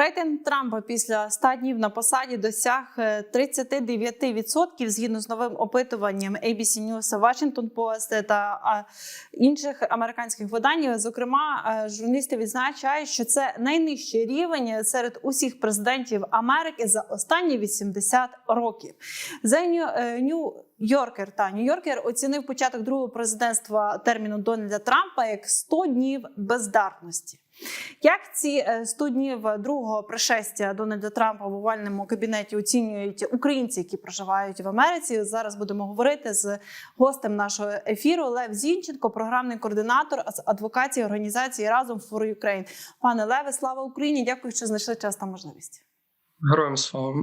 Рейтинг Трампа після 100 днів на посаді досяг е, 39% згідно з новим опитуванням ABC News, Washington Post та інших американських видань. Зокрема, е, журналісти відзначають, що це найнижчий рівень серед усіх президентів Америки за останні 80 років. За New Йоркер та Нью-Йоркер оцінив початок другого президентства терміну Дональда Трампа як 100 днів бездарності. Як ці е, 100 днів другого пришестя Дональда Трампа в овальному кабінеті оцінюють українці, які проживають в Америці? Зараз будемо говорити з гостем нашого ефіру Лев Зінченко, програмний координатор з адвокації організації разом for Ukraine. Пане Леве, слава Україні! Дякую, що знайшли час та можливість. Героям слава.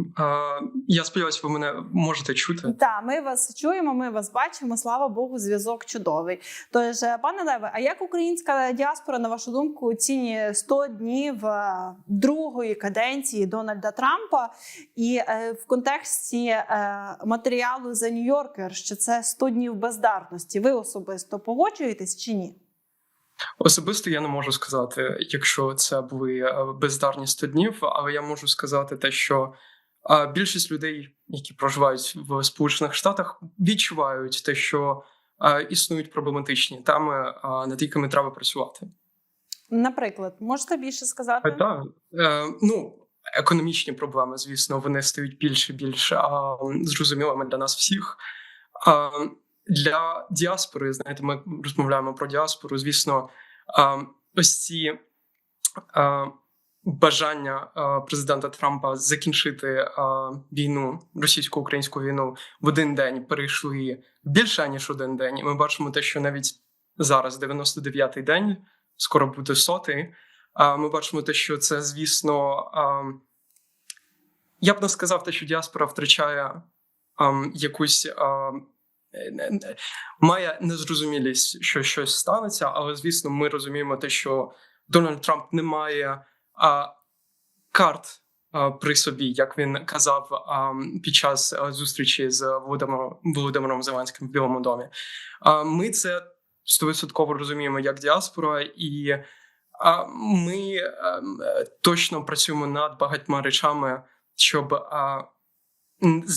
Я сподіваюся, ви мене можете чути. Так, ми вас чуємо, ми вас бачимо. Слава Богу, зв'язок чудовий. Тож, е, пане Леве, а як українська діаспора, на вашу думку, оцінює 100 днів е, другої каденції Дональда Трампа? І е, в контексті матеріалу New Yorker, що це 100 днів бездарності, ви особисто погоджуєтесь чи ні? Особисто я не можу сказати, якщо це були е, бездарні 100 днів, але я можу сказати те, що е, більшість людей, які проживають в Сполучених Штатах, відчувають те, що е, існують проблематичні теми, над якими треба працювати. Наприклад, можете більше сказати? Так, ну економічні проблеми, звісно, вони стають більше і більше а, зрозумілими для нас всіх. Для діаспори, знаєте, ми розмовляємо про діаспору. Звісно, ось ці бажання президента Трампа закінчити війну, російсько-українську війну в один день перейшли більше ніж один день. Ми бачимо те, що навіть зараз, 99-й день, скоро буде сотий. Ми бачимо те, що це, звісно, я б не сказав те, що діаспора втрачає якусь. Не- Має незрозумілість, що щось станеться, але звісно, ми розуміємо те, що Дональд Трамп не має а, карт при собі, як він казав під час а, зустрічі з Володимиром, Володимиром Зеленським в Білому домі. Ми це стовідсотково розуміємо як діаспора, і ми ем, е, точно працюємо над багатьма речами, щоб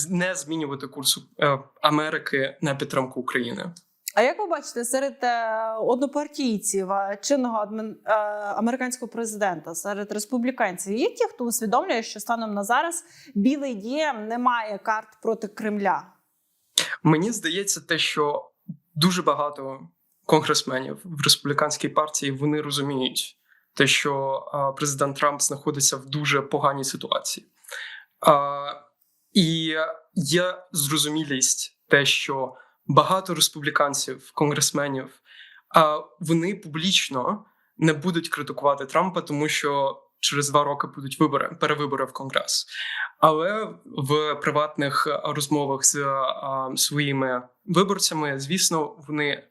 не змінювати курсу е, Америки на підтримку України. А як ви бачите, серед е, однопартійців е, чинного адмін, американського президента, серед республіканців, є ті, хто усвідомлює, що станом на зараз білий дієм не має карт проти Кремля? Мені здається, те, що дуже багато конгресменів в республіканській партії вони розуміють те, що президент Трамп знаходиться в дуже поганій ситуації. А, і є зрозумілість те, що багато республіканців, конгресменів, вони публічно не будуть критикувати Трампа, тому що через два роки будуть вибори, перевибори в Конгрес. Але в приватних розмовах з своїми виборцями, звісно, вони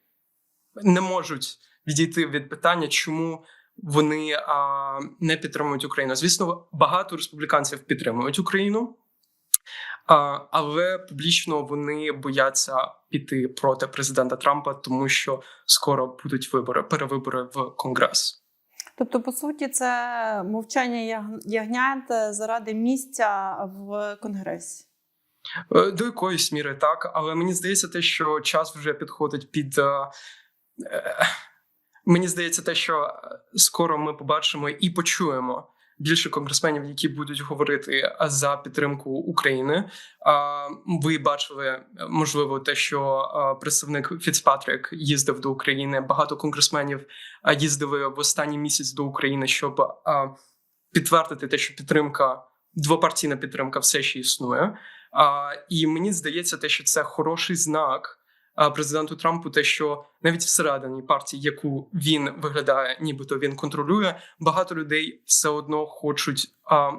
не можуть відійти від питання, чому вони а, не підтримують Україну. Звісно, багато республіканців підтримують Україну, але публічно вони бояться піти проти президента Трампа, тому що скоро будуть вибори, перевибори в Конгрес. Тобто, по суті, це мовчання ягнят е, заради місця в конгресі. Е, До якоїсь міри так, але мені здається, те, що час вже підходить під. е, Мені здається, те, що скоро ми побачимо і почуємо більше конгресменів, які будуть говорити за підтримку України. Ви бачили можливо те, що представник Фіцпатрік їздив до України. Багато конгресменів їздили в останній місяць до України, щоб підтвердити те, що підтримка двопартійна підтримка все ще існує. І мені здається, те, що це хороший знак президенту Трампу, те, що навіть всередині партії, яку він виглядає, нібито він контролює, багато людей все одно хочуть а,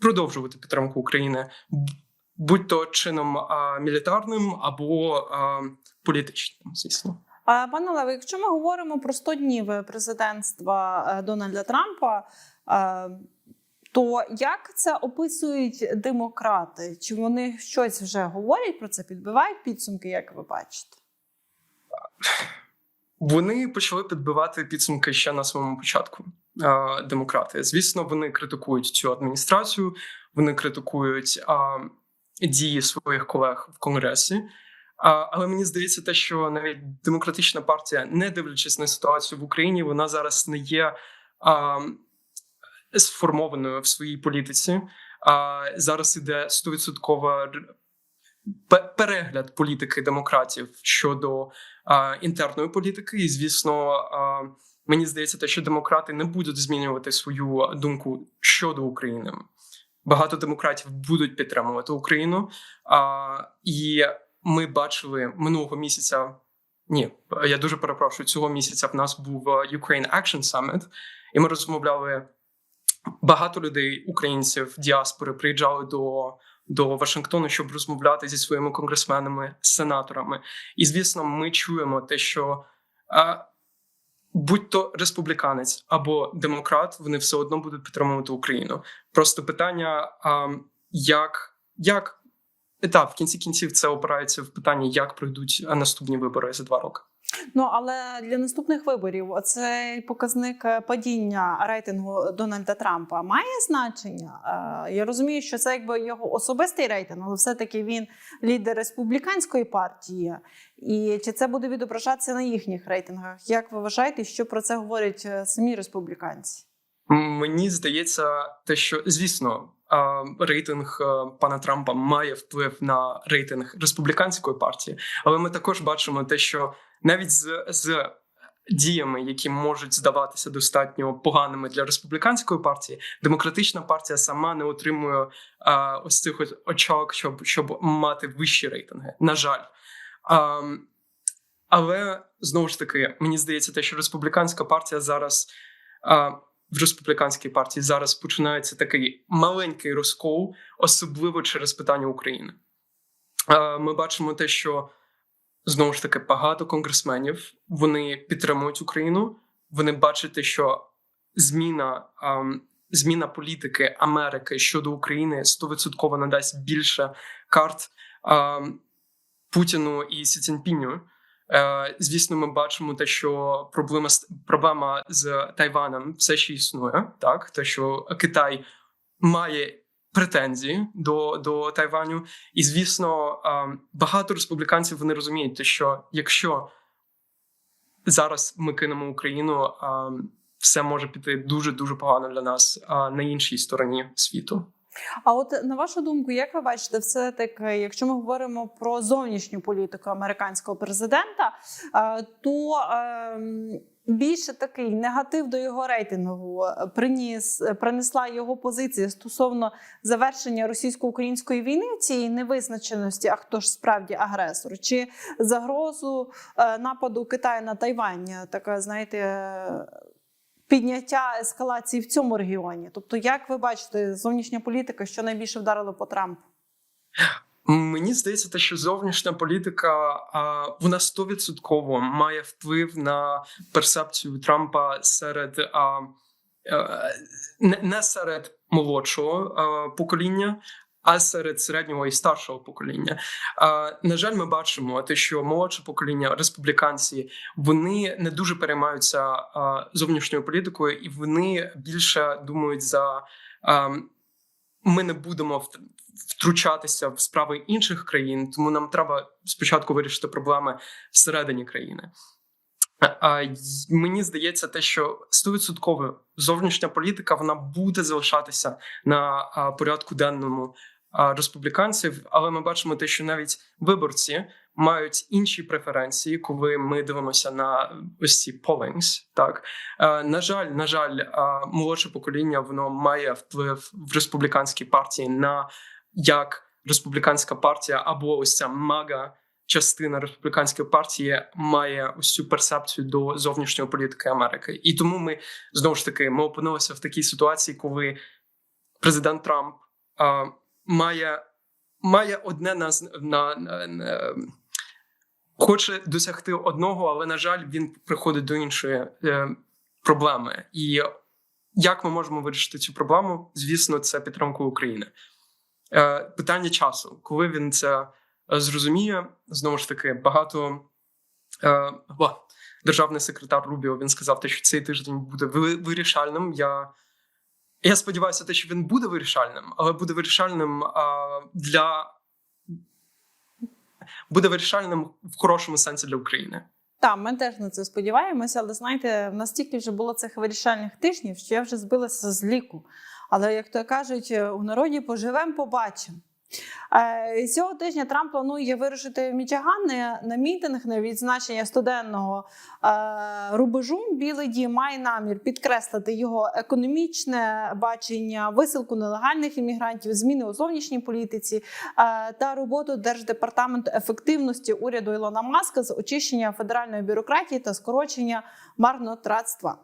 продовжувати підтримку України, будь то чином а, мілітарним або а, політичним, звісно. Пане Леве, якщо ми говоримо про 100 днів президентства е, Дональда Трампа, е, то як це описують демократи? Чи вони щось вже говорять про це, підбивають підсумки, як ви бачите? Вони почали підбивати підсумки ще на своєму початку. демократи. Звісно, вони критикують цю адміністрацію, вони критикують е, дії своїх колег в конгресі. А, але мені здається, те, що навіть демократична партія, не дивлячись на ситуацію в Україні, вона зараз не є а, сформованою в своїй політиці. А зараз іде стовідсоткова пе- перегляд політики демократів щодо а, інтерної політики. І звісно, а, мені здається, те, що демократи не будуть змінювати свою думку щодо України. Багато демократів будуть підтримувати Україну. А, і ми бачили минулого місяця. Ні, я дуже перепрошую. Цього місяця в нас був е, Ukraine Action Summit, і ми розмовляли. Багато людей, українців, діаспори, приїжджали до, до Вашингтону, щоб розмовляти зі своїми конгресменами, сенаторами. І звісно, ми чуємо те, що а, будь-то республіканець або демократ, вони все одно будуть підтримувати Україну. Просто питання, а, як, як так, в кінці кінців це опирається в питанні, як пройдуть наступні вибори за два роки. Ну але для наступних виборів цей показник е, падіння рейтингу Дональда Трампа має значення. Е, Я розумію, що це якби його особистий рейтинг, але все-таки він лідер республіканської партії. І чи це буде відображатися на їхніх рейтингах? Як ви вважаєте, що про це говорять е, самі республіканці? Мені здається, те, що звісно, рейтинг пана Трампа має вплив на рейтинг республіканської партії, але ми також бачимо те, що навіть з, з діями, які можуть здаватися достатньо поганими для республіканської партії, демократична партія сама не отримує а, ось цих очок, щоб, щоб мати вищі рейтинги. На жаль. А, але знову ж таки, мені здається, те, що республіканська партія зараз. А, в республіканській партії зараз починається такий маленький розкол, особливо через питання України. Е, Ми бачимо те, що знову ж таки багато конгресменів вони підтримують Україну. Вони бачать, що зміна, ем, зміна політики Америки щодо України 100% надасть більше карт ем, Путіну і Сі Цзіньпіню. Е, Звісно, ми бачимо те, що проблема з- проблема з Тайваном все ще існує. Так, те, що Китай має претензії до, до Тайваню, і звісно, багато республіканців вони розуміють, що якщо зараз ми кинемо Україну, все може піти дуже дуже погано для нас на іншій стороні світу. А от на вашу думку, як ви бачите, все таки, якщо ми говоримо про зовнішню політику американського президента, е, то ем, більше такий негатив до його рейтингу е, приніс принесла його позиція стосовно завершення російсько-української війни цієї невизначеності, а хто ж справді агресор, чи загрозу е, нападу Китаю на Тайвань, така знаєте. Підняття ескалації в цьому регіоні, тобто, як ви бачите, зовнішня політика, що найбільше вдарило по Трампу? Мені здається, те, що зовнішня політика вона стовідсотково має вплив на персепцію Трампа серед е, не серед молодшого покоління. А серед середнього і старшого покоління, на жаль, ми бачимо те, що молодше покоління республіканці вони не дуже переймаються зовнішньою політикою, і вони більше думають за ми не будемо втручатися в справи інших країн, тому нам треба спочатку вирішити проблеми всередині країни. Мені здається, те, що стовідсотково зовнішня політика вона буде залишатися на порядку денному республіканців, але ми бачимо те, що навіть виборці мають інші преференції, коли ми дивимося на ось ці pollings, Так Е, на жаль, на жаль, е, молодше покоління воно має вплив в республіканській партії на як республіканська партія або ось ця мага частина республіканської партії має ось цю персепцію до зовнішньої політики Америки. І тому ми знову ж таки ми опинилися в такій ситуації, коли президент Трамп е, має, має одне на, на, на, на хоче досягти одного, але на жаль, він приходить до іншої е, проблеми. І як ми можемо вирішити цю проблему? Звісно, це підтримкою України. Е, питання часу, коли він це е, зрозуміє, знову ж таки, багато е, державний секретар Рубіо він сказав, що цей тиждень буде вирішальним. Я, я сподіваюся, те, що він буде вирішальним, але буде вирішальним а, для буде вирішальним в хорошому сенсі для України. Так, ми теж на це сподіваємося, але знаєте, настільки вже було цих вирішальних тижнів, що я вже збилася з ліку. Але як то кажуть, у народі поживемо, побачимо. Е, Цього тижня Трамп планує вирушити в Мічиган на- мітинг на відзначення студенного е, рубежу. Білий дім має намір підкреслити його економічне бачення, висилку нелегальних іммігрантів, зміни у зовнішній політиці е, та роботу Держдепартаменту ефективності уряду Ілона Маска з очищення федеральної бюрократії та скорочення марнотратства.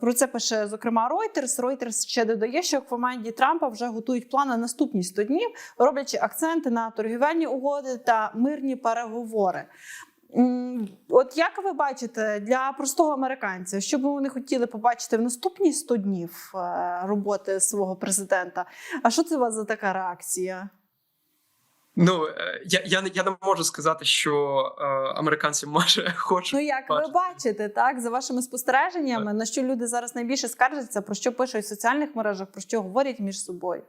Про це пише зокрема Reuters. Reuters ще додає, що в команді Трампа вже готують план на наступні 100 днів, роблячи акценти на торгівельні угоди та мирні переговори. От як ви бачите для простого американця, що б вони хотіли побачити в наступні 100 днів е, роботи свого президента? А що це у вас за така реакція? Ну е, я, я, не- я не можу сказати, що е, американці може хочуть. Ну як ви бачите, так за вашими спостереженнями, на що люди зараз найбільше скаржаться, про що пишуть в соціальних мережах, про що говорять між собою?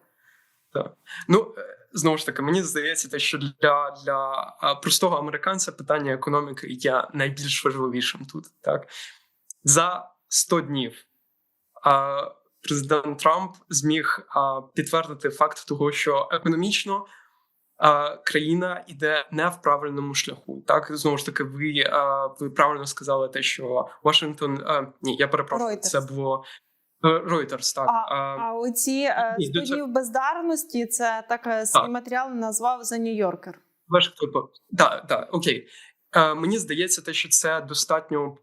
Ну е, знову ж таки, мені здається, те, що для, для простого американця питання економіки є найбільш важливішим тут. Так за 100 днів а, президент Трамп зміг а, підтвердити факт того, що економічно. Країна йде не в правильному шляху. Так знову ж таки, ви, ви правильно сказали те, що Вашингтон ні, я перепрошую, це було е, Reuters, так А, а оці е, до 100 бездарності, це так е, свій матеріал назвав The New Yorker. Вашингтон Пост. Так, так, окей. Е, мені здається, те, що це достатньо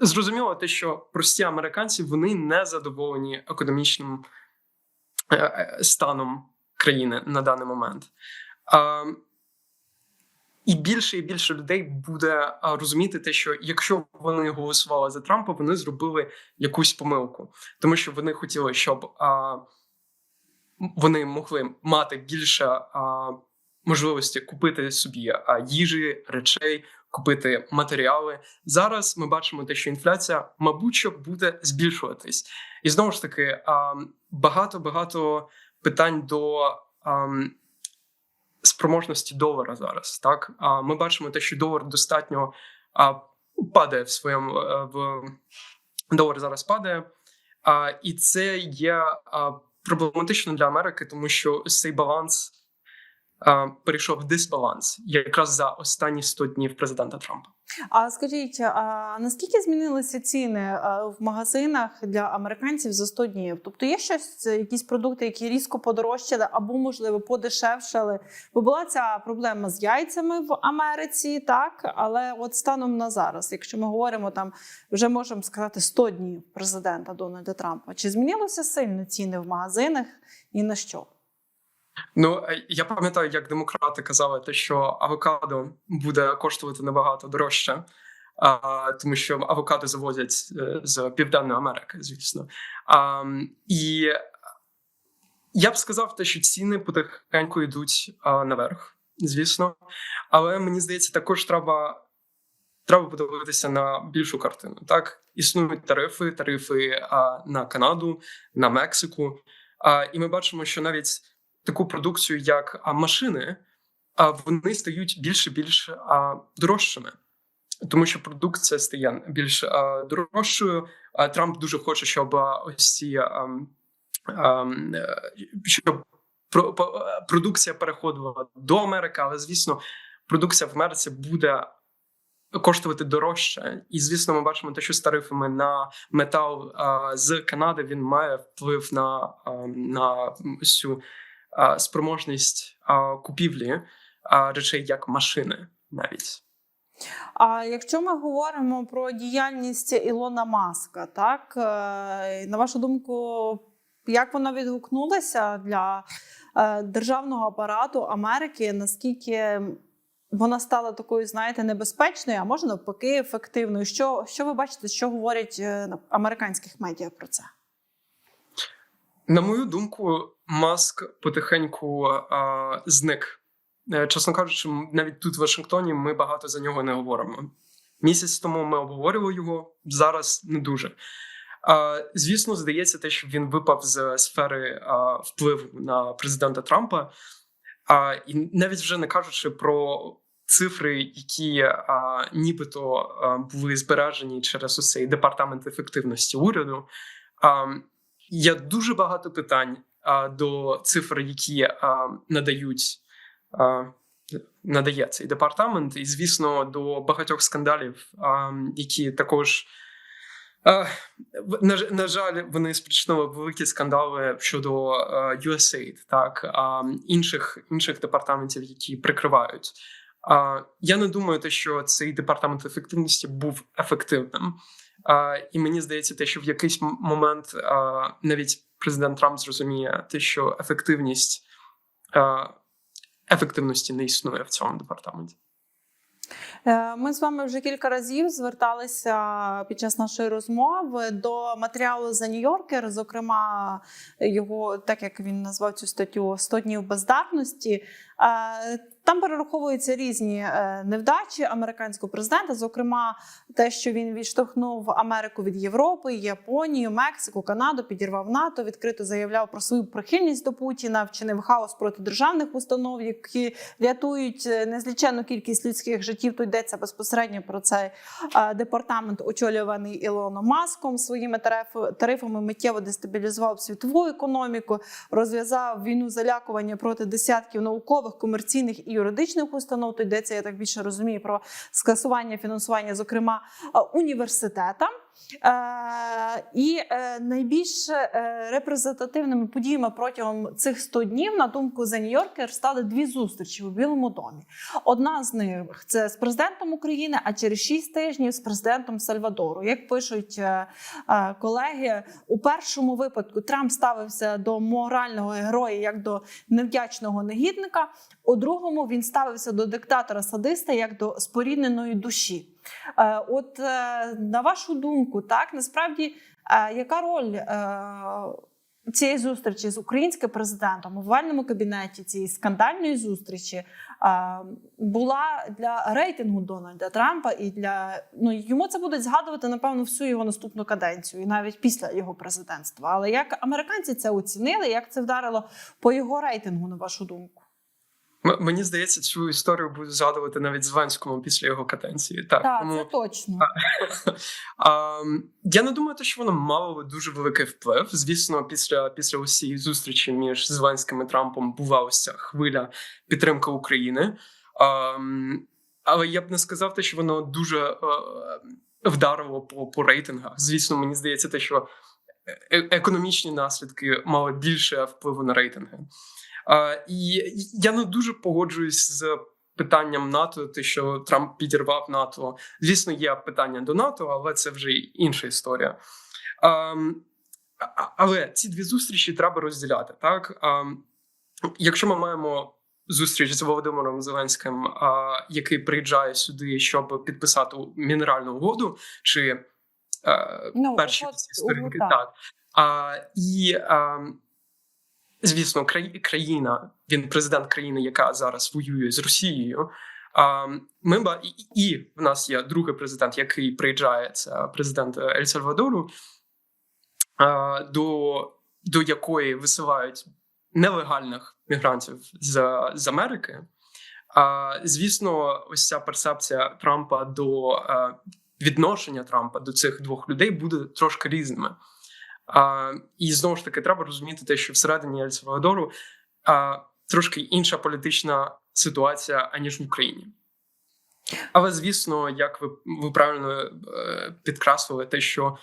зрозуміло, те, що прості американці вони не задоволені економічним е, е, станом країни на даний момент. Е, і більше і більше людей буде розуміти те, що якщо вони голосували за Трампа, вони зробили якусь помилку, тому що вони хотіли, щоб е, вони могли мати більше е, можливості купити собі а, їжі, речей, купити матеріали. Зараз ми бачимо те, що інфляція, мабуть, що буде збільшуватись, і знову ж таки багато багато питань до ам, спроможності долара зараз. Так а ми бачимо те, що долар достатньо а, падає в своєму е, в долар зараз падає, а, і це є а, проблематично для Америки, тому що цей баланс перейшов дисбаланс якраз за останні 100 днів президента Трампа. А скажіть, а наскільки змінилися ціни е, в магазинах для американців за 100 днів? Тобто є щось, е, якісь продукти, які різко подорожчали або, можливо, подешевшали? Бо була ця проблема з яйцями в Америці, так але от станом на зараз, якщо ми говоримо там, вже можемо сказати 100 днів президента Дональда Трампа, чи змінилося сильно ціни в магазинах і на що? Ну е, я пам'ятаю, як демократи казали, те, що авокадо буде коштувати набагато дорожче, а, тому що авокадо завозять е, з Південної Америки, звісно. А, і я б сказав, те, що ціни потихеньку йдуть а, наверх, звісно. Але мені здається, також треба. Треба подивитися на більшу картину. Так існують тарифи, тарифи а, на Канаду, на Мексику. А, і ми бачимо, що навіть таку продукцію, як машини, вони стають більш а, дорожчими, тому що продукція стає більш а, дорожчою. А Трамп дуже хоче, щоб а, ось ці а, а, е, щоб про, по- продукція переходила до Америки, але звісно, продукція в Америці буде. Коштувати дорожче, і звісно, ми бачимо те, що з тарифами на метал а, з Канади він має вплив на, а, на цю спроможність купівлі речей як машини навіть. А якщо ми говоримо про діяльність Ілона Маска, так е, на вашу думку, як вона відгукнулася для е, державного апарату Америки? Наскільки вона стала такою, знаєте, небезпечною, а може навпаки, ефективною? Що, що ви бачите, що говорять е, американських медіа про це? На мою думку, маск потихеньку а, зник. Е, Чесно кажучи, навіть тут в Вашингтоні ми багато за нього не говоримо. Місяць тому ми обговорювали його зараз не дуже. А, Звісно, здається, те, що він випав з сфери а, впливу на президента Трампа, а, і навіть вже не кажучи про цифри, які а, нібито а, були збережені через ось цей департамент ефективності уряду. А, Є дуже багато питань до цифр, які надають. Надає цей департамент, і звісно, до багатьох скандалів, які також на, на жаль, вони спричинили великі скандали щодо USAID, так інших інших департаментів, які прикривають. Я не думаю, те, що цей департамент ефективності був ефективним. І мені здається, те, що в якийсь момент навіть президент Трамп зрозуміє, те, що ефективність а, ефективності не існує в цьому департаменті. Е, Ми з вами вже кілька разів зверталися під час нашої розмови до матеріалу за Нью-Йоркер, зокрема, його, так як він назвав цю статтю «100 днів бездарності. Там перераховуються різні е, невдачі американського президента, зокрема, те, що він відштовхнув Америку від Європи, Японію, Мексику, Канаду, підірвав НАТО, відкрито заявляв про свою прихильність до Путіна, вчинив хаос проти державних установ, які рятують е, незліченну кількість людських життів. Тут йдеться безпосередньо про цей е, департамент, очолюваний Ілоном Маском. Своїми тариф- тарифами миттєво дестабілізував світову економіку, розв'язав війну залякування проти десятків наукових, комерційних і юридичних установ. то йдеться, я так більше розумію, про скасування фінансування, зокрема е, університетам. Е, і е, найбільш е, репрезентативними подіями протягом цих 100 днів, на думку The New Yorker, стали дві зустрічі у Білому домі. Одна з них це з президентом України, а через 6 тижнів з президентом Сальвадору. Як пишуть колеги, у першому випадку Трамп ставився до морального героя як до невдячного негідника. У другому він ставився до диктатора садиста як до спорідненої душі. Е, От е, на вашу думку, так насправді е, яка роль цієї зустрічі з українським президентом у овальному кабінеті цієї скандальної зустрічі була для рейтингу Дональда Трампа і для ну йому це будуть згадувати напевно всю його наступну каденцію, і навіть після його президентства. Але як американці це оцінили, як це вдарило по його рейтингу, на вашу думку? Мені здається, цю історію будуть згадувати навіть Зеленському після його каденції. Так, Так, тому це точно. а, я не думаю, що воно мало дуже великий вплив. Звісно, після після усієї зустрічі між Зеленським і Трампом була ось ця хвиля підтримки України. А, але я б не сказав те, що воно дуже е, вдарило по, по рейтингах. Звісно, мені здається, те, що е- економічні наслідки мали більше впливу на рейтинги. І я не дуже погоджуюсь з питанням НАТО, те, що Трамп підірвав НАТО. Звісно, є питання до НАТО, але це вже інша історія. Ем, але ці дві зустрічі треба розділяти. Так, Ем, якщо ми маємо зустріч з Володимиром Зеленським, який приїжджає сюди, щоб підписати мінеральну угоду, чи е, Ну, перші сторінки, так. так. А, і а, звісно, краї- країна, він президент країни, яка зараз воює з Росією. Ми і, і в нас є другий президент, який приїжджає, це президент Ель Сальвадору, до, до якої висилають нелегальних мігрантів з, з Америки. Звісно, ось ця перцепція Трампа до е, відношення Трампа до цих двох людей буде трошки різними. А, і знову ж таки, треба розуміти те, що всередині Ель Сальвадору а, трошки інша політична ситуація, аніж в Україні. Але звісно, як ви, ви правильно е, підкреслили, те, що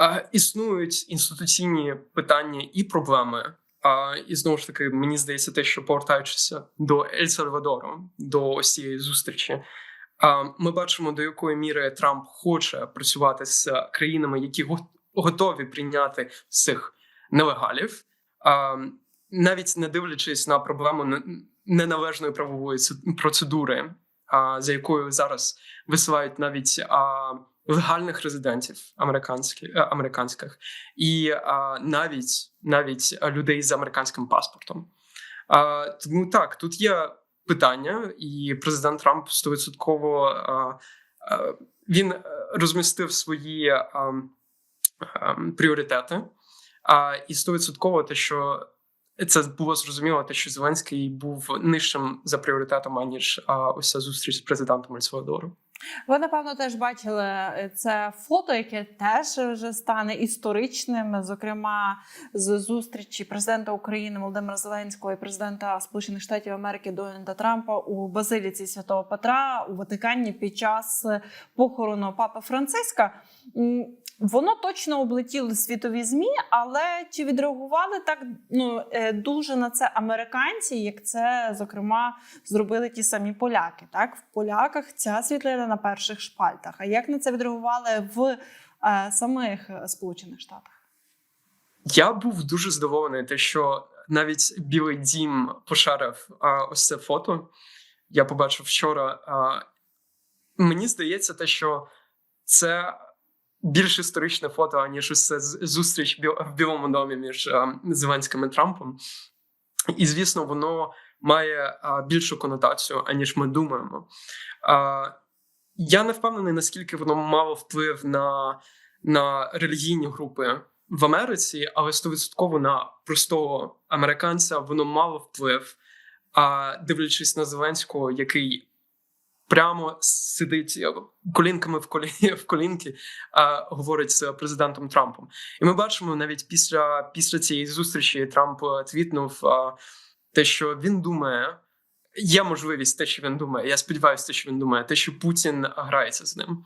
е, існують інституційні питання і проблеми. А, і знову ж таки, мені здається, те, що повертаючися до Ель Сальвадору, до ось цієї зустрічі, а, ми бачимо, до якої міри Трамп хоче працювати з країнами, які готові прийняти цих нелегалів, навіть не дивлячись на проблему неналежної правової процедури, за якою зараз висилають навіть легальних резидентів американських, е, американських і навіть навіть людей з американським паспортом. Тому так, тут є питання, і президент Трамп стовідсотково він е, розмістив свої пріоритети. А і стовідсотково те, що це було зрозуміло, те, що Зеленський був нижчим за пріоритетом, аніж ось ця зустріч з президентом Ельсвадору. Ви напевно теж бачили е, це фото, яке теж вже стане історичним. Зокрема, з зустрічі президента України Володимира Зеленського і президента Сполучених Штатів Америки Дональда Трампа у Базиліці Святого Петра у Ватикані під час похорону Папи Франциска. Воно точно облетіло світові змі, але чи відреагували так ну е, дуже на це американці, як це зокрема зробили ті самі поляки? Так в поляках ця світлина на перших шпальтах. А як на це відреагували в е, самих Сполучених Штатах? Я був дуже здивований, те, що навіть Білий Дім пошарив а, ось це фото. Я побачив вчора. А, мені здається, те, що це більш історичне фото, аніж з- зустріч в Білому домі між Зеленським і Трампом. І, звісно, воно має більшу конотацію, аніж ми думаємо. Я не впевнений, наскільки воно мало вплив на, на релігійні групи в Америці, але стовідсотково на простого американця воно мало вплив. А дивлячись на Зеленського, який прямо сидить колінками в колі в колінки, а говорить з президентом Трампом. І ми бачимо навіть після, після цієї зустрічі Трамп е, твітнув а, те, що він думає. Є можливість те, що він думає. Я сподіваюся, те, що він думає, те, що Путін грається з ним.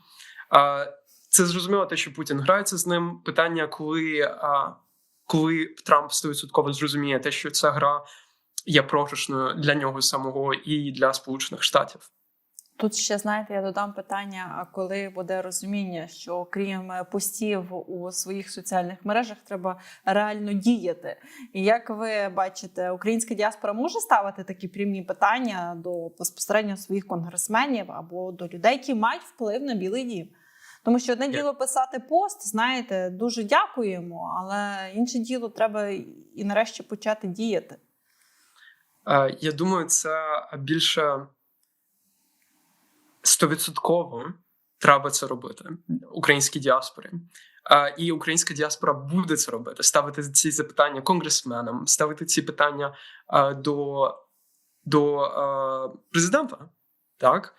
А, це зрозуміло, те, що Путін грається з ним. Питання, коли, а, коли Трамп 100% зрозуміє те, що ця гра є програшною для нього самого і для Сполучених Штатів. Тут ще знаєте, я додам питання: а коли буде розуміння, що крім е, постів у своїх соціальних мережах треба реально діяти. І як ви бачите, українська діаспора може ставити такі прямі питання до безпосередньо своїх конгресменів або до людей, які мають вплив на білий дім? Тому що одне діло писати пост, знаєте, дуже дякуємо, але інше діло треба і нарешті почати діяти. Я думаю, це більше стовідсотково треба це робити українській діаспорі. І українська діаспора буде це робити, ставити ці запитання конгресменам, ставити ці питання до, до президента. Так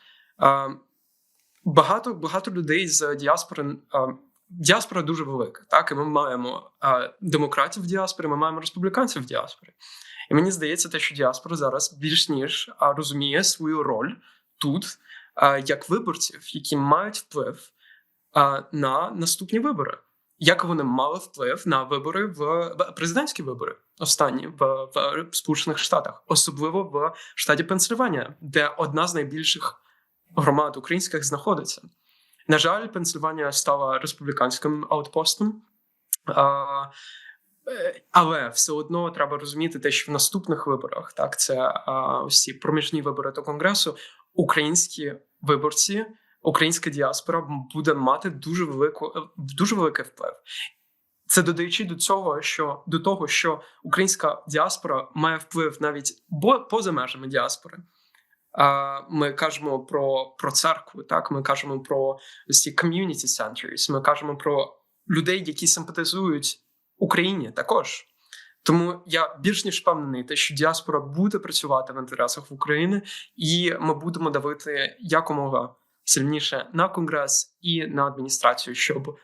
багато, багато людей з діаспори. Діаспора дуже велика, так і ми маємо е, демократів в діаспорі, ми маємо республіканців в діаспорі. І мені здається, те, що діаспора зараз більш ніж розуміє свою роль тут як виборців, які мають вплив на наступні вибори. Як вони мали вплив на вибори в президентські вибори останні в, в Сполучених Штатах, особливо в штаті Пенсильванія, де одна з найбільших громад українських знаходиться. На жаль, Пенсильванія стала республіканським аутпостом. А, Е, Але все одно треба розуміти те, що в наступних виборах так це а, ці проміжні вибори до конгресу. Українські виборці, українська діаспора буде мати дуже велику е, дуже великий вплив. Це додаючи до цього, що до того, що українська діаспора має вплив навіть поза межами діаспори. Ми кажемо про, про церкву, так ми кажемо про ось ці community centers, Ми кажемо про людей, які симпатизують Україні також. Тому я більш ніж впевнений, те, що діаспора буде працювати в інтересах України, і ми будемо давити якомога сильніше на конгрес і на адміністрацію, щоб,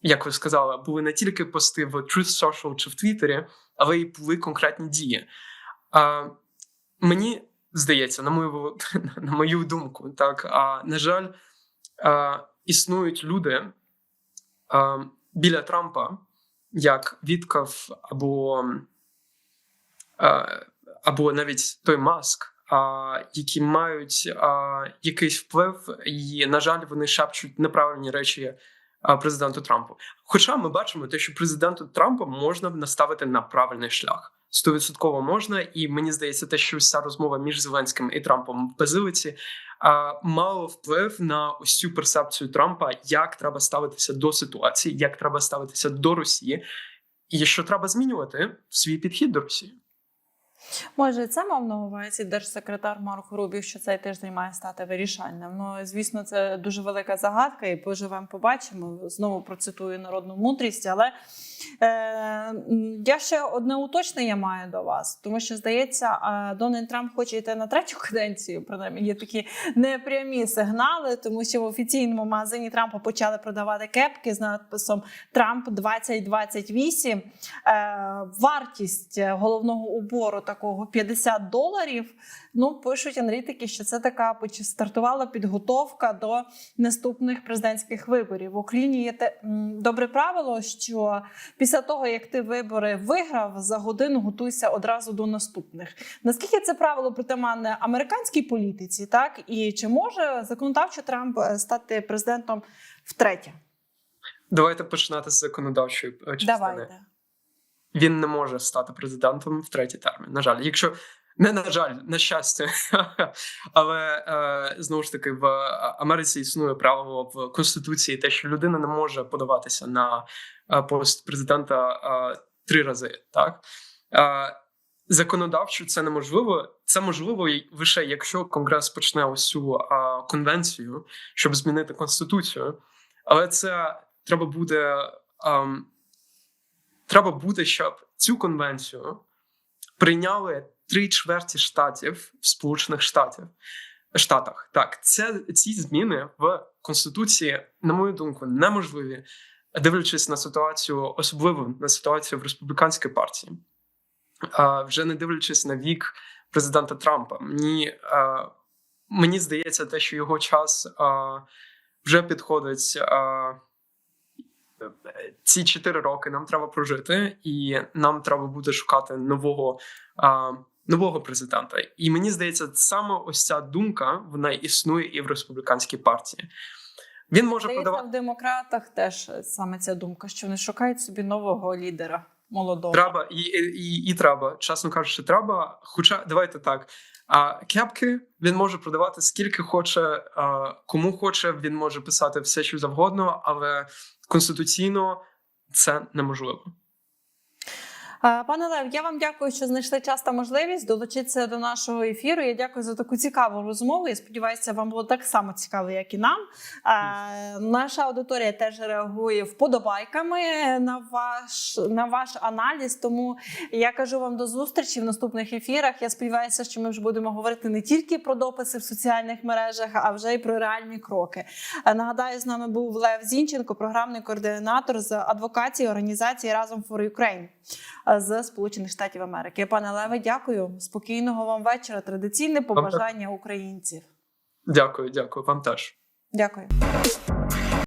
як ви сказали, були не тільки пости в Truth Social чи в Твіттері, але й були конкретні дії. А, Мені здається, на мою на мою думку, так а на жаль, а, існують люди а, біля Трампа як Віткав або е, або навіть той маск, які мають якийсь вплив, і, на жаль, вони шепчуть неправильні речі президенту Трампу. Хоча ми бачимо те, що президенту Трампа можна наставити на правильний шлях. Стовідсотково можна, і мені здається, те, що вся розмова між Зеленським і Трампом в Базилиці мало вплив на ось цю перцепцію Трампа, як треба ставитися до ситуації, як треба ставитися до Росії, і що треба змінювати свій підхід до Росії. Може, це мав на увазі держсекретар Марко Рубів, що цей тиждень має стати вирішальним. Ну, звісно, це дуже велика загадка, і поживемо, побачимо. Знову процитую народну мудрість. Але е, я ще одне уточнення маю до вас, тому що здається, Дональд Трамп хоче йти на третю каденцію. Принаймні, є такі непрямі сигнали, тому що в офіційному магазині Трампа почали продавати кепки з надписом Трамп 2028. Е, вартість е, головного убору такого 50 доларів. Ну, пишуть аналітики, що це така стартувала підготовка до наступних президентських виборів. В Україні є те добре правило, що після того, як ти вибори виграв, за годину готуйся одразу до наступних. Наскільки це правило притаманне американській політиці, так і чи може законодавчо Трамп е, стати президентом втретє? Давайте починати з законодавчої е, частини. Давайте. Він не може стати президентом в третій термін. На жаль, якщо не на жаль, на щастя, але е, знову ж таки в Америці існує правило в конституції, те, що людина не може подаватися на е, пост президента е, три рази. Так е, законодавчо це неможливо. Це можливо лише якщо Конгрес почне ось цю е, конвенцію, щоб змінити конституцію, але це треба буде. ем, треба буде, щоб цю конвенцію прийняли три чверті штатів в Сполучених Штатів. Штатах. Так, це ці зміни в Конституції, на мою думку, неможливі, дивлячись на ситуацію, особливо на ситуацію в республіканській партії, а, вже не дивлячись на вік президента Трампа. Мені, а, мені здається, те, що його час а, вже підходить. А, ці чотири роки нам треба прожити, і нам треба буде шукати нового, а, нового президента. І мені здається, саме ось ця думка вона існує і в республіканській партії. Він може Здається, подавати в демократах теж саме ця думка, що вони шукають собі нового лідера молодого. треба і, і, і треба, чесно кажучи, треба. Хоча давайте так. А кепки він може продавати скільки хоче, а, кому хоче. Він може писати все, що завгодно, але конституційно це неможливо. Пане Лев, я вам дякую, що знайшли час та можливість долучитися до нашого ефіру. Я дякую за таку цікаву розмову. Я сподіваюся, вам було так само цікаво, як і нам. Наша аудиторія теж реагує вподобайками на ваш на ваш аналіз. Тому я кажу вам до зустрічі в наступних ефірах. Я сподіваюся, що ми вже будемо говорити не тільки про дописи в соціальних мережах, а вже й про реальні кроки. Нагадаю, з нами був Лев Зінченко, програмний координатор з адвокації організації Разом for Ukraine з Сполучених Штатів Америки. Пане Леве, дякую. Спокійного вам вечора. Традиційне побажання українців. Дякую, дякую вам теж. Дякую.